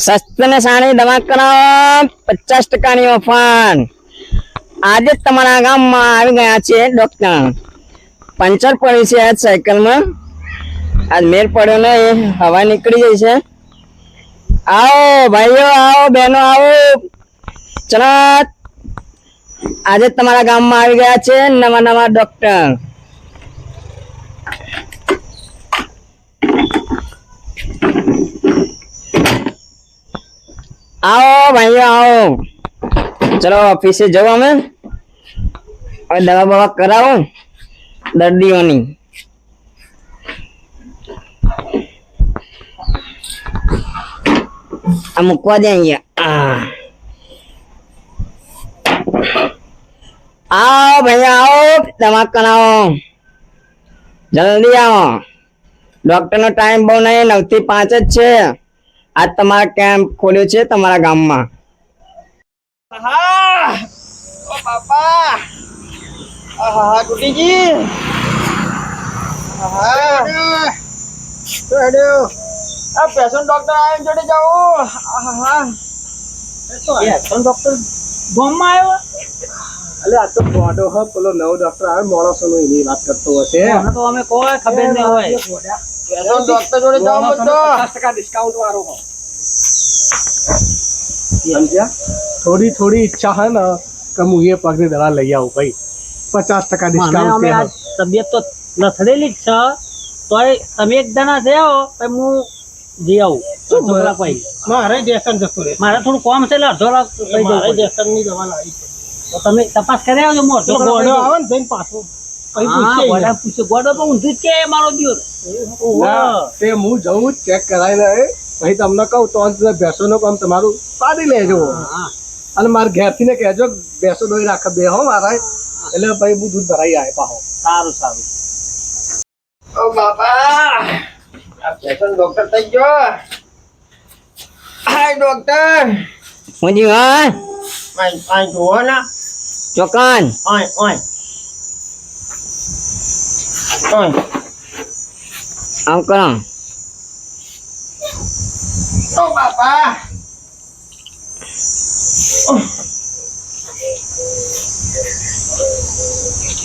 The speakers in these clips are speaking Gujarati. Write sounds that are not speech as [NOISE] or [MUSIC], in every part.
સસ્તને સાણી દવા કરાવો પચાસ ટકાની ઓફર. આજે તમારા ગામમાં આવી ગયા છે ડોક્ટર પંચર પડી છે આજ સાયકલમાં. આજ મેર પડ્યો ને એ હવા નીકળી જાય છે. આવો ભાઈઓ, આવો બહેનો, આવો. ચલો. આજે તમારા ગામમાં આવી ગયા છે નવા નવા ડોક્ટર આવો ભાઈઓ, આવો. ચલો ઓફિસે જવું અમે. હવે દવા બવા કરાવું દર્દીઓની. આ મૂકવા દે અહીંયા. આવો ભાઈઓ, આવો. દવા કરાવો જલ્દી આવો. ડોક્ટર નો ટાઈમ બહુ નહીં નવથી પાંચ જ છે. આજ તમારા કેમ્પ ખોલ્યો છે તમારા ગામમાં. હા ઓ બાપા! આહા ગુટીજી આહા! તો હેડ્યો આ પેશન ડોક્ટર આયન જોડે જાઉં આહા! પેશન ડોક્ટર ગામમાં આવ્યો? અલે આ તો ગોડો હ પેલો નવો ડોક્ટર આવે માણસો નો એની વાત કરતો હશે તો અમે કોઈ ખબર નહીં હોય. પેશન ડોક્ટર જોડે જાઉં બધો. પચાસ ટકા ડિસ્કાઉન્ટ વાળો હો. સમજ્યા? થોડી થોડી ઈચ્છા હે ને કે હું એ પગની દવા લઈ આવું ભાઈ. પચાસ ટકા ડિસ્કાઉન્ટ તબિયત તો લથડેલી જ છે. તોય તમે એક દાણા જયો તો હું જઈ આવું. મારે દેશન જતું રહે. મારે થોડું કોમ છે એટલે અડધો લાખ પછી જવું પડે. ની દવા લાવી છે. તો તમે તપાસ કરી આવજો ગોડો આવે ને જઈને પાછો. પૂછે ગોડો તો ઊંધું જ કે મારો દિયો તે હું જઉં ચેક કરાવીને પછી તમને કહું તો ભેંસોનો કામ તમારું પાડી લેજો. અને મારે ઘેરથી ને કહેજો કે ભેંસો દોઈ રાખે બે હો મારા. એટલે ભાઈ હું દૂધ ભરાઈ આવે પાહો. સારું સારું. ઓ બાપા આ ડોક્ટર થઈ ગયો. હાય ડોક્ટર હું જી હા? આય આય જુઓ ને. ચોકન? આમ કરો. ઓ બાપા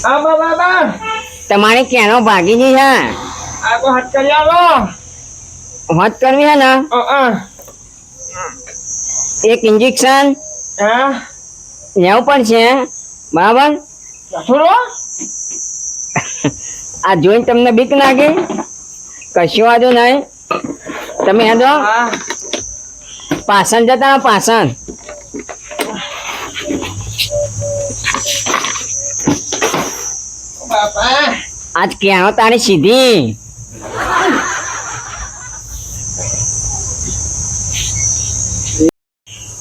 આ બા બાબા તમારે ક્યાંનો ભાગી ગઈ છે આ તો હાથ કરી આવો. હાથ કરવી છે ને? અ અ એક ઇન્જેક્શન હા. લેવું પડશે બરાબર? થોડો [LAUGHS] આ જોઈને તમને બીક લાગે? કશું વાંધો નહીં. તમે હેડો. પાછળ જતા પાસણ? આજ ક્યાંનો તારી સીધી?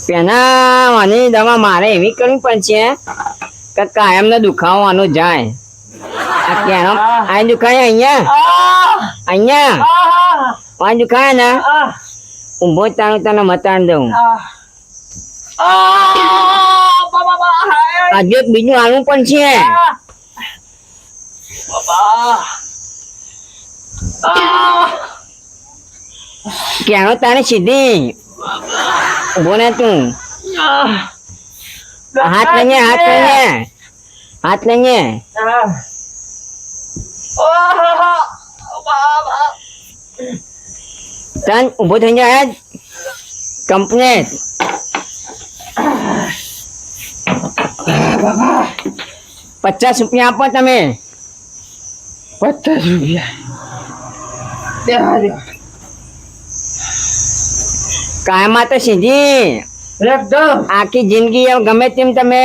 પેલા આની દવા મારે એવી કરવી પડશે કે કાયમનો દુખાવો આનો જાય. આ ક્યાંનો? આ દુખાય અહીંયા? અહીંયા? આ દુખાય ને? ઊભો તાણું તને મતાણ દઉં. આજે બીજું આવું પણ છે. ક્યાંનો તારે સીધી? ઊભો ને તું. હાથ લઈને હાથ લઈને. હાથ લઈને. તન ઊભો થઈ જાય કમ્પ્લેટ પચાસ રૂપિયા આપો તમે પચાસ રૂપિયા દેવા દો કાયમાં તો સીધી એકદમ આખી જિંદગી એમ ગમે તેમ તમે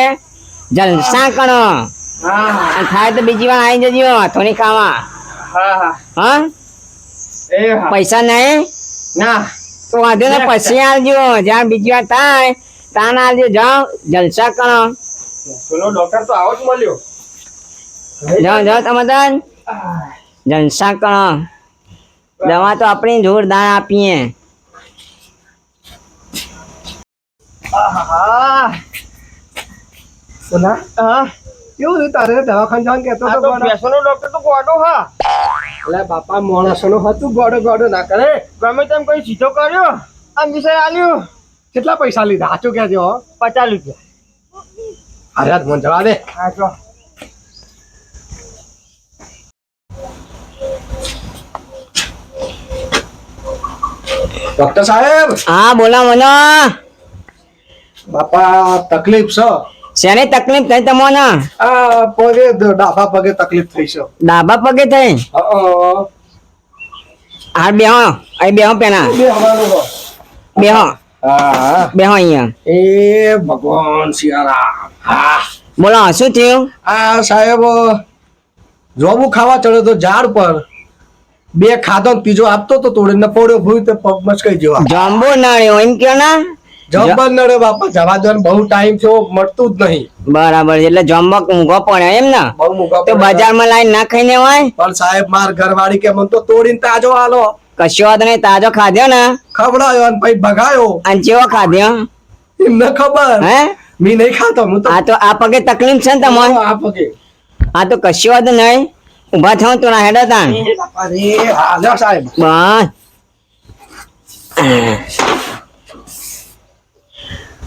જલસા કરો હા અને થાય તો બીજી વાર આવી જજો થોડી ખાવા હા હા હા એ હા પૈસા નહીં ના. તો વાંધો ને. પછી આવજો. જ્યાં બીજી વાર થાય ત્યાં આવજો. જાઓ જલસા કરો. પેલો ડોક્ટર તો આવો જ મળ્યો. જાઓ જાઓ તમે જલસા કરો. દવા તો આપણે જોરદાર આપીએ. હા. કેવું તારે દવાખાન જવાનું કહેતો આ હતો તો ગોડો? બેસવાનો ડોક્ટર તો ગોડો હા. એટલે બાપા માણસોનો હતું ગોડો ગોડો ના કરે. ગમે તેમ કઈ સીધો કર્યો આમ વિષય આલ્યું. કેટલા પૈસા લીધા? સાચું કહેજો પચાસ રૂપિયા. અરે મને જવા દે. હા જો. ડોક્ટર સાહેબ? હા બોલા મને બાપા તકલીફ છે. શેની તકલીફ થઈ તમને? આ પગે ડાબા પગે તકલીફ થઈ છે. ડાબા પગે થઈ? હા બેહો. અહીં બેહો હો. બેહો. બેહો અહીંયા. એ ભગવાન સિયારામ હા. બોલો શું થયું? આ સાહેબ જોબુ ખાવા ચડ્યો તો ઝાડ પર. બે ખાધો ત્રીજો આપતો તો તોડીને પડ્યો ભૂલ તે પગ મચકાઈ જેવા. જાંબુ નાળ્યો એમ કે ના? જબર રે બાપા જવા દો બહુ ટાઈમ થયો મળતું જ નહીં. બરાબર. એટલે જમવા ઊંઘો પડે એમ ને? બહુ મૂકા તો. બજારમાં લાઈન ના ખાઈને હોય? પણ સાહેબ માર ઘરવાળી કે મને તો તોડીને તાજો આલો. કશો વાત નહીં તાજો ખાધ્યો ને? ખવડાયો અને પછી ભગાયો. અને જેવો ખાધ્યો? એમને ખબર. હે? મી નહીં ખાતો હું તો આ તો આ પગે તકલીફ છે ને તમારે? આ પગે. આ તો કશો વાત નહીં. ઊભા થયો તો ના હેડા તાણ. બાપા હા સાહેબ. બસ.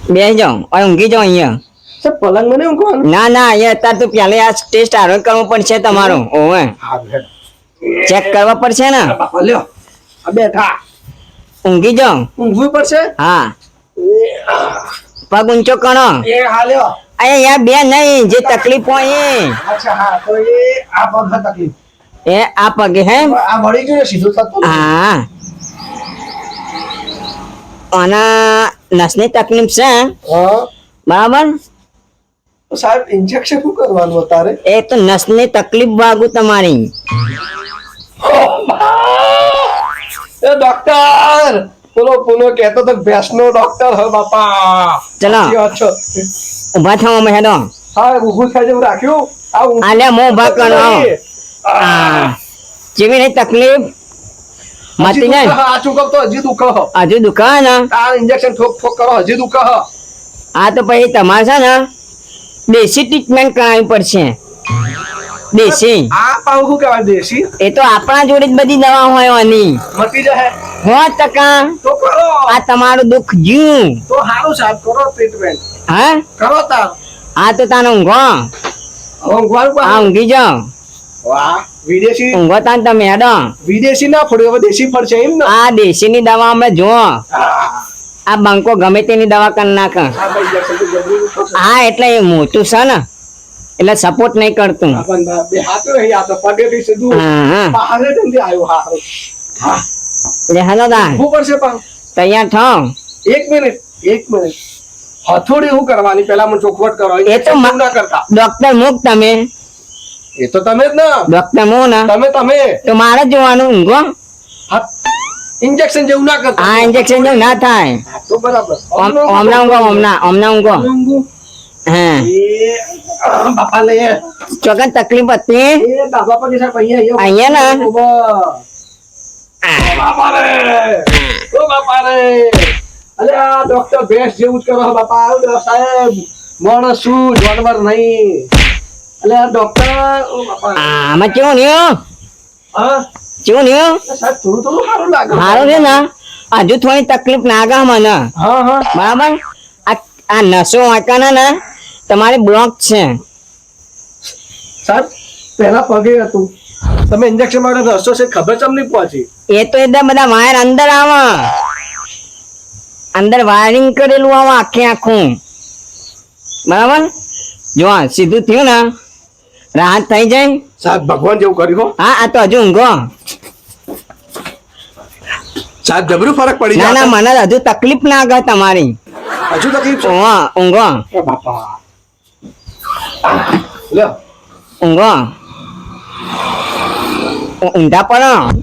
બેસી જાઓ હવે ઊંઘી જાઓ અહીંયા. સાહેબ પલંગ મને ઊંઘો ના ના અહીંયા અત્યારે તો પહેલે આ ટેસ્ટ આરોગ્ય કરવો પડશે તમારો. ઓવે. ચેક કરવા પડશે ને? લ્યો. બેઠા. ઊંઘી જાઓ. ઊંઘવું પડશે? હા. પગ ઊંચો કણો એ હા લ્યો. અહીંયા બે નહીં જે તકલીફ હોય એ. અચ્છા હા તો એ આ પગ તકલીફ. એ આ પગે હે? આ વળી ગયું સીધું થતું હા. આના નસની તકલીફ છે હા? બરાબર? સાહેબ ઇન્જેક્શન શું કરવાનું તારે એ તો નસની તકલીફ ભાગુ તમારી. એ ડોક્ટર બોલો પુનો કહેતો તો ભેંસનો ડોક્ટર હો બાપા. ચલો. ઊભા થવા અમે હેડો. હા ઉભું થાય જેવું રાખ્યું? આ ઊભું મો ઊભા કરો. આ. હા જેવી તકલીફ તો? હજી દુખે. હજુ ને? આ ઇન્જેક્શન ઠોક ઠોક કરો હજી દુખે આ તો પછી તમારે છે ને દેશી ટ્રીટમેન્ટ કરાવવી પડશે. દેશી. આ પાઉં શું કહેવાય દેશી? એ તો આપણા જોડે જ બધી દવા હોય આની મટી જાય સો ટકા. તો કરો. આ તમારું દુઃખ જ્યું તો સારું સાહેબ કરો ટ્રીટમેન્ટ હા? કરો તાર. આ તો તાનો ઊંઘો. ઊંઘવાનું ઊંઘી જાઓ. વાહ વિદેશી ઊંઘો તમે હેડો. વિદેશી ના ફોડ્યું દેશી ફળશે એમ ને? આ દેશીની દવા અમે જુઓ. આ બંકો ગમે તેની દવા કરી નાખે. આ ભાઈ injection તો જબરું થશે. હા એટલે એ મોટું છે ને. એટલે સપોર્ટ નહીં કરતું. હા હેલો પડશે તૈયાર થાવ એક મિનિટ એક મિનિટ. હથોડી હું કરવાની? પેલા મને ચોખવટ કરો એ તો ના કરતા. ડોક્ટર મુક તમે. એ તો તમે જ ના. ડોક્ટર મૂક ને? તમે તમે. તો મારે જ જોવાનું ઊંઘો ઇન્જેક્શન જેવું ના કરતા. હા ઇન્જેક્શન જેવું ના થાય. તો બરાબર. ઓમના ઊંઘો ઓમના ઓમના ઊંઘો. હા. બાપા લે. ચોકન તકલીફ હતી? બાબા પર સાહેબ અહીંયા અહીંયા ના? બાપા રે. ઓ બાપા રે. અલે આ ડોક્ટર ભેંસ જેવું જ કરો બાપા. આવ સાહેબ માણસ શું જાનવર નહીં. અલે ડોક્ટર આમાં કેવું નહીં કેવું નહીં થોડું થોડું સારું લાગે. સારું છે ને? હજુ થોડી તકલીફ લાગે મને. હા હા. બરાબર? આ આ નસો વાંકાના ને તમારે બ્લોક છે. સાહેબ પહેલા પગે હતું. તમે ઇન્જેક્શન માટે રસ્તો છે ખબર ચમ નહીં પહોંચી એ તો એકદમ બધા વાયર અંદર આવે. અંદર વાયરિંગ કરેલું આવે આખે આખું. બરાબર? જો સીધું થયું ને રાહત થઈ જાય? સાહેબ ભગવાન જેવું કર્યું હો. હા આ તો હજુ ઊંઘો. સાહેબ જબરું ફરક પડી ના મને હજુ તકલીફ ના આગળ તમારી. હજુ તકલીફ છે? ઊંઘો. ઊંઘો બાપા. લ્યો ઊંઘો. ઊંધા પણ.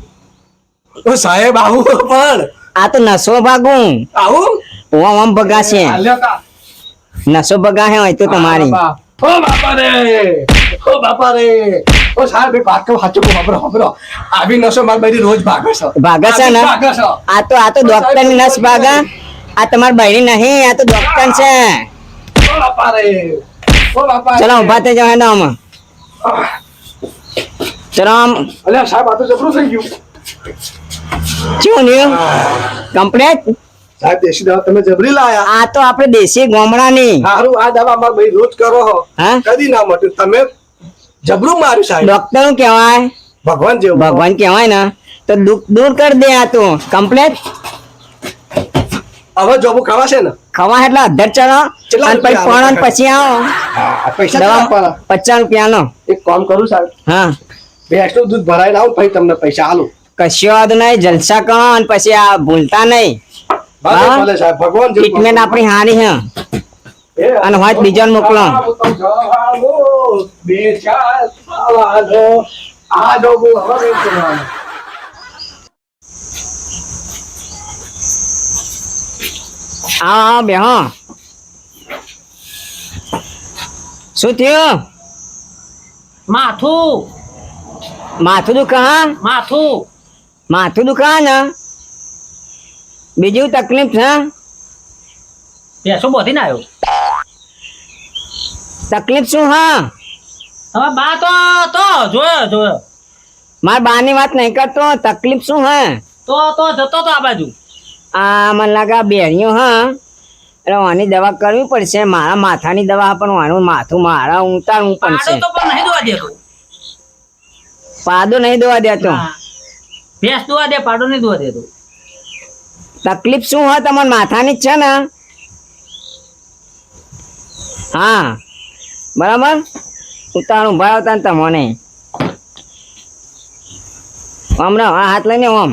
ઓ સાહેબ આવું પણ. આ તો નસો ભાગું. આવું? ઓમ તા. નસો ભગાશે હોય તો તમારી. ઓ બાપા રે ઓ બાપા રે ઓ સાહેબ એક વાત કહું સાચું કહું ખબરો ખબરો આવી નસો માર બધી રોજ ભાગે છે. ભાગે છે ને? આ તો આ તો ડોક્ટરની નસ ભાગા. આ તમારી બહેરી નહીં આ તો ડોક્ટર છે. ઓ બાપા રે ઓ બાપા ચલો. ઊભા થઈ જાવ હેડો આમાં. ચલો આમ. અલ્યા સાહેબ આ તો જબરું થઈ ગયું. શું ન્યુ કમ્પ્લેટ સાહેબ દેશી દવા તમે જબરી લાયા. આ તો આપણે દેશી ગોમડાની સારું આ દવા મારા ભાઈ રોજ કરો હો. કદી ના મટ્યું તમે જબરું માર્યું સાહેબ. ડોક્ટરનું કહેવાય? ભગવાન જેવું. ભગવાન કહેવાય ને. તો દુઃખ દૂર કરી દે આ તું. કમ્પ્લેટ હવે જોબુ ખવાશે ને? ખવા એટલે અધર ચડો અને પછી પણ પછી આવો. આ પૈસા દવા? પચાસ રૂપિયાનો. એક કામ કરું સાહેબ. હા. ભેંસનું દૂધ ભરાઈને આવું પછી તમને પૈસા આલું. કશો વાંધો નહીં જલસા કરો અને પછી આ ભૂલતા નહીં. ભગવાન ટ્રીટમેન્ટ આપણી હારી હે. અને હોય બીજાને મોકલો. બે. આ આવો બેહો શું થયું? માથું. માથું દુખા માથું. માથું દુખા ને બીજું તકલીફ છે? ભેંસો બોધીને આવ્યો? તકલીફ શું હા? હવે બા તો તો જોયો જોયો મારા બાની વાત નહીં કરતો તકલીફ શું હે? તો તો જતો તો આ બાજુ. આ મને લાગે આ બેરીઓ હા? એટલે આની દવા કરવી પડશે મારા માથાની દવા પણ આનું માથું મારા પાડો પડશે તો પણ નહીં દોવા દેતો. પાડો નહીં દવા દેતો. ભેંસ દોવા દે પાડો નહીં દોવા દેતો. તકલીફ શું હોય તમારા માથાની જ છે ને? હા, બરાબર? ઉતારું ભાવ ને તમને. રહો આ હાથ લઈને ઓમ.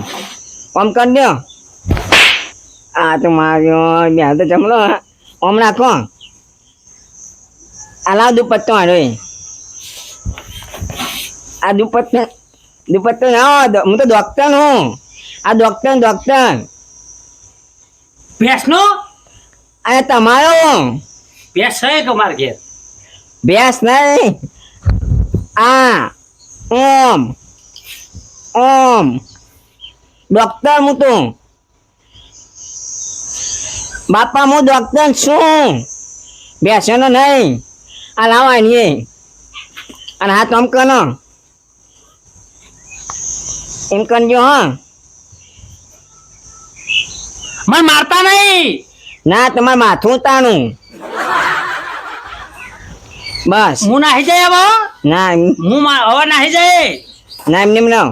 ઓમ કરી દો. આ તો માર્યો બે તો જમલો ઓમ નાખો આ લાવ દુપટ્ટો આડો આ દુપટ્ટો દુપટ્ટો ના હું તો ડોક્ટર હું આ ડોક્ટર ડોક્ટર ભેંસનો અને તમારો ભેંસ છે કે મારે ઘેર? ભેંસ નહીં. આ ઓમ. ઓમ. ડોક્ટર હું તું. બાપા હું ડોક્ટર છું. બેસેનો નહીં. આ લાવા નહીં અને હાથ આમ કનો એમ કરજો હા. મને મારતા નહીં. ના તમારે માથું તાણું. બસ. હું નાહી જાય હવે? ના હું હવે નાહી જાય? ના એમને એમ ના.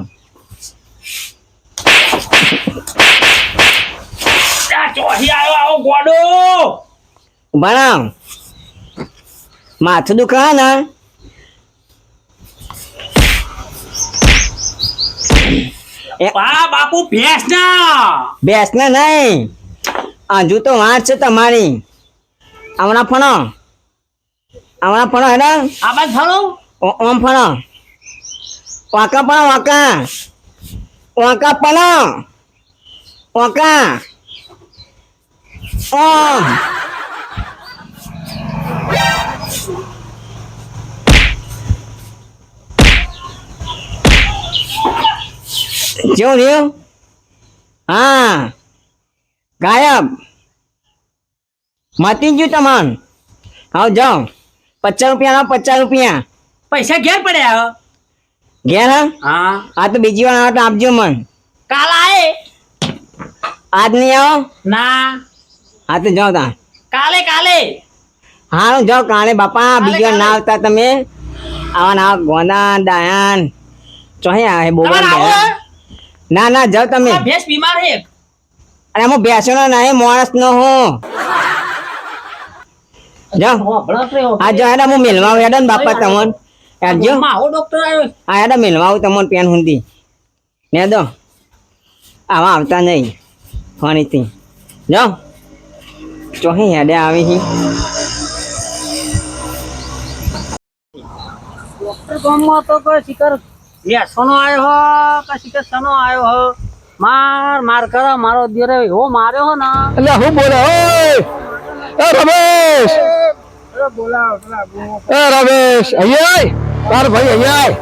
આ આવ્યો આવો ગોડો. ભણાવ. માથું દુખા ને? બા બાપુ ભેંસ ના. નહીં. હજુ તો વાત છે તમારી. હમણાં ફણો. હમણાં ફણો હે આ બાજુ ફણો ઓમ ફણો. વાંકા પણ વાંકા વાંકા પણ. વાંકા ઓમ. જેવું રહ્યું હા. ગાયબ. મતી ગયું તમાન આવ જાઓ. પચાસ રૂપિયા પચાસ રૂપિયા. પૈસા ઘેર પડ્યા ઘેર હા? આ તો બીજી વાર આવે તો આપજો મન. કાલ આવે આજ નહીં આવો? ના. હા તો જાઓ તા. કાલે કાલે. હા જાઓ કાલે બાપા. બીજી વાર ના આવતા તમે. આવા ના ગોંદા દયાન ચોહી આ બોલ. ના ના જાઓ તમે. આ ભેંસ બીમાર છે. અરે હું બેસવાનો નહીં માણસ નો હું. જાઓ. હા જો હેડા હું મેલવા હેડા ને બાપા તમોન. હેડજો આવો ડોક્ટર આવ્યો. આ હેડા મેલવા આવું તમોન પેન હુંદી ને દો. આવા આવતા નહીં. ફણીથી જો ચોહી હેડે આવી હી. ગામમાં તો કોઈ શિકાર ભેંસોનો આવ્યો હો કે શિકાર સનો આવ્યો હો? માર માર કરો મારો દીરે હો માર્યો હો ના. એટલે હું બોલે? ઓય! એ રમેશ! એ રમેશ અહીંયા આય. તાર ભાઈ અહીંયા આય.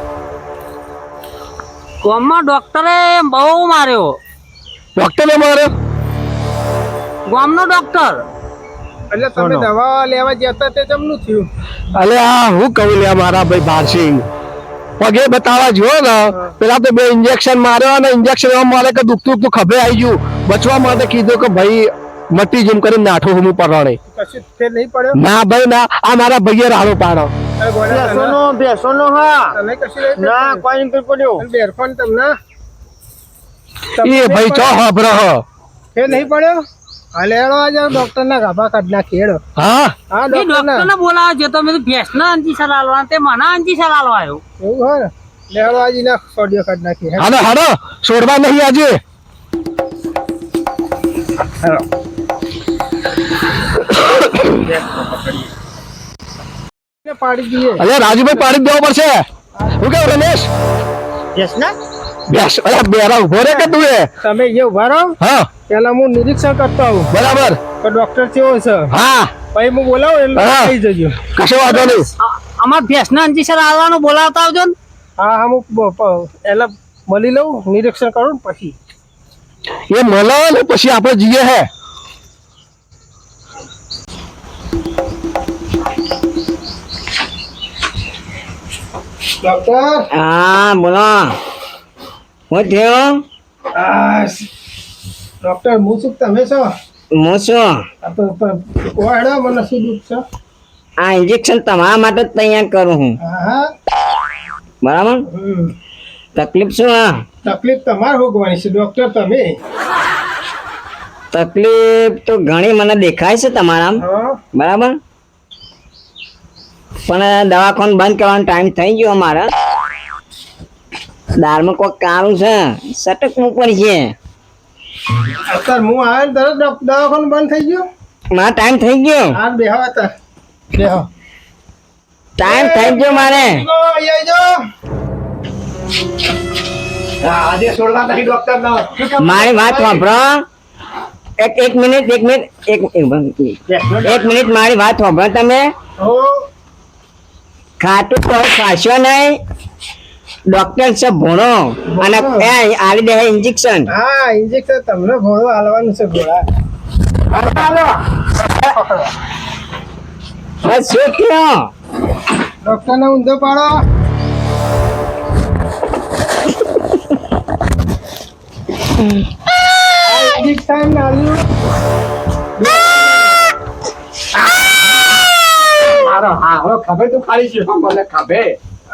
ગામમાં ડોક્ટરે બહુ માર્યો. ડોક્ટરે માર્યો? ગામનો ડોક્ટર. એટલે તમે દવા લેવા જતા તે જમનું થયું. અલે આ હું કહું લે મારા ભાઈ ભારસિંહ પગે બતાવવા જો ને પેલા તો બે ઇન્જેક્શન માર્યો અને ઇન્જેક્શન એવા મારે કે દુખતું દુખતું ખભે આવી ગયું. બચવા માટે કીધું કે ભાઈ મટી જેમ કરીને નાઠો હું પરણે કશું ફેર નહીં પડ્યો? ના ભાઈ ના આ મારા ભાઈએ રાડો પાડો ગોડા બેસોનો હા. ના કોઈ નથી પડ્યો. બેરફોન તમને? એ ભાઈ ચો હબરહ ફેર નહીં પડ્યો? હાલે હેડો આજે ડોક્ટર ના ગાભા કાઢ નાખી હેડો. હા? હા ડોક્ટર ના ડોક્ટરને છે તો મેં ભેંસ ના અંજી સલાલવા તે મને અંજી સલાલવા આવ્યો. એવું હોય ને? લેડો આજે ના સોડિયો કાઢ નાખી હાલો હાલો છોડવા નહીં આજે. ને પાડી દઈએ અરે રાજુભાઈ પાડી દેવો પડશે. હું કેવું રમેશ? યસ ના બેસ અરે બેરા ઊભો રે કે તું એ? તમે જે ઊભા રહો હા. પેલા હું નિરીક્ષણ કરતો આવું. બરાબર. કે ડોક્ટર કેવો છે? હા. પછી હું બોલાવું એટલે હા. આવી જજો. કશો વાંધો નહીં. આ- આમાં ભેંસ ના અંજી સલાલવાનું બોલાવતા આવજો ને. હા હા હું પ- પ- એટલે મળી લઉં નિરીક્ષણ કરું ને પછી. એ મળે ને પછી આપણે જઈએ હે. ડોક્ટર હા બોલો. હું થયું? ડોક્ટર મુસુક તમે છો? હું આ તો મને શું દુઃખ છે? આ ઇન્જેક્શન તમારા માટે જ તૈયાર કરું હા બરાબર? તકલીફ શું હા? તકલીફ તમારે ભોગવાની છે ડોક્ટર તમે? તકલીફ તો ઘણી મને દેખાય છે તમારા બરાબર? પણ દવાખાનું બંધ કરવાનો ટાઈમ થઈ ગયો અમારા. દાળમાં કોઈક કાળું છે સટકવું છે અત્યારે હું આવે ને તરત દવાખાનું બંધ થઈ ગયું. મારો ટાઈમ થઈ ગયો. હા બેહો અત્યારે. બેહો ટાઈમ થઈ ગયો મારે. મારી વાત વાપરો. એક એક મિનિટ એક મિનિટ એક એક મિનિટ. એક મિનિટ મારી વાત વાપરો તમે. ખાટું ખાતું કોઈ ખાશો નહીં. ડોક્ટર છે ભણો. અને એ આલી દે ઇન્જેક્શન હા ઇન્જેક્શન તમને ઘોડો આલવાનું છે ભોળા. બસ શું થયો? ડોક્ટર ને ઊંધો પાડો. ઇન્જેક્શન આલ્યું. મારો હા ખભે તું ખાલી છે. મને ખભે.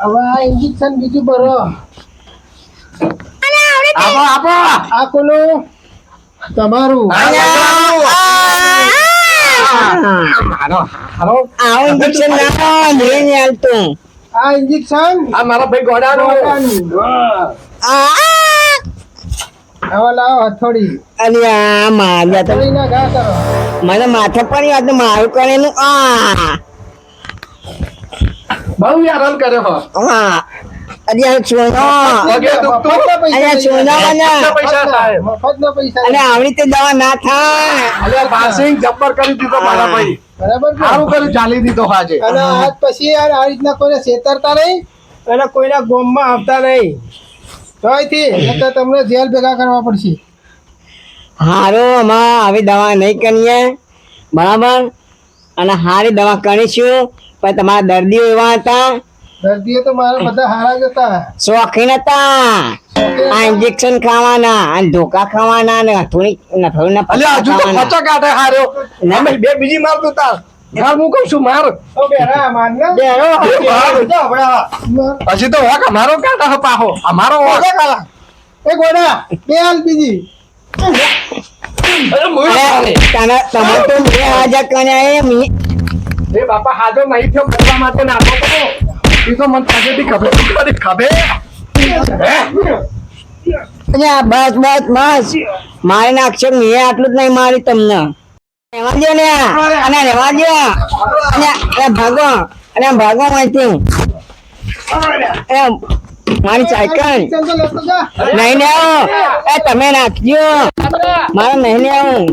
હવે આ ઇન્જેક્શન બીજું ભરો. આપો આપો. આ કોનું? તમારું. મારો હારો આ ઇન્જેક્શન ના નહીં હાલતું. આ ઇન્જેક્શન આ મારા ભાઈ ગોડાનું. હવે લાવો હથોડી. અરે આ માર્યા તો હથોડીના ઘા કરો. મને માથે પણ યાદ મારું કરેલું આ. બહુ હેરાન કર્યો હો. હા. અરે આ સોનો? અરે સોના કેટલા પૈસા થાય. મફતના પૈસા અને આવી રીતે દવા ના થાય. અલે પાસિંગ જબ્બર કરી દીધો મારા ભાઈ. બરાબર? સારું કર્યું ચાલી દીધો આજે. અને આજ પછી યાર આ રીતના કોઈને છેતરતા નહીં અને કોઈના ગોમમાં આવતા નહીં. તોયથી નહીંતર તમને જેલ ભેગા કરવા પડશે. હારો અમા આવી દવા નહીં કરીએ. બરાબર? અને હારી દવા કરીશું. પણ તમારા દર્દીઓ એવા હતા? દર્દીઓ તો મારા બધા હારા જ હતા. શોખીન હતા? આ ઇન્જેક્શન ખાવાના અને ધોકા ખાવાના અને થોડી ના અલે હજુ તો ખોચો કાઢે હારો. ના. ના બે બીજી માર તું તાર. હા હું કહું છું માર. પછી બેરો. માર. માર. હજી તો હોક અમારો કાઢા હે પાહો. અમારો ગોડા કાલા. એ ગોડા બે હાલ બીજી. અરે મોય તમે તો બે હાજર કને મી- એ બાપા હાજો નહીં થયો કરવા માટે નાખો તો. એ તો મને પાસેથી ખબર ખબર ખબર. અરે બસ બસ બસ. મારી નાખશો મેં આટલું જ નહીં મારી તમને. રહેવા દો ને અને રહેવા દો અને ભાગો. અને ભાગો માંથી મારી સાયકલ. નહીં ને આવો. એ તમે નાખજો મારે નહીં ને આવું.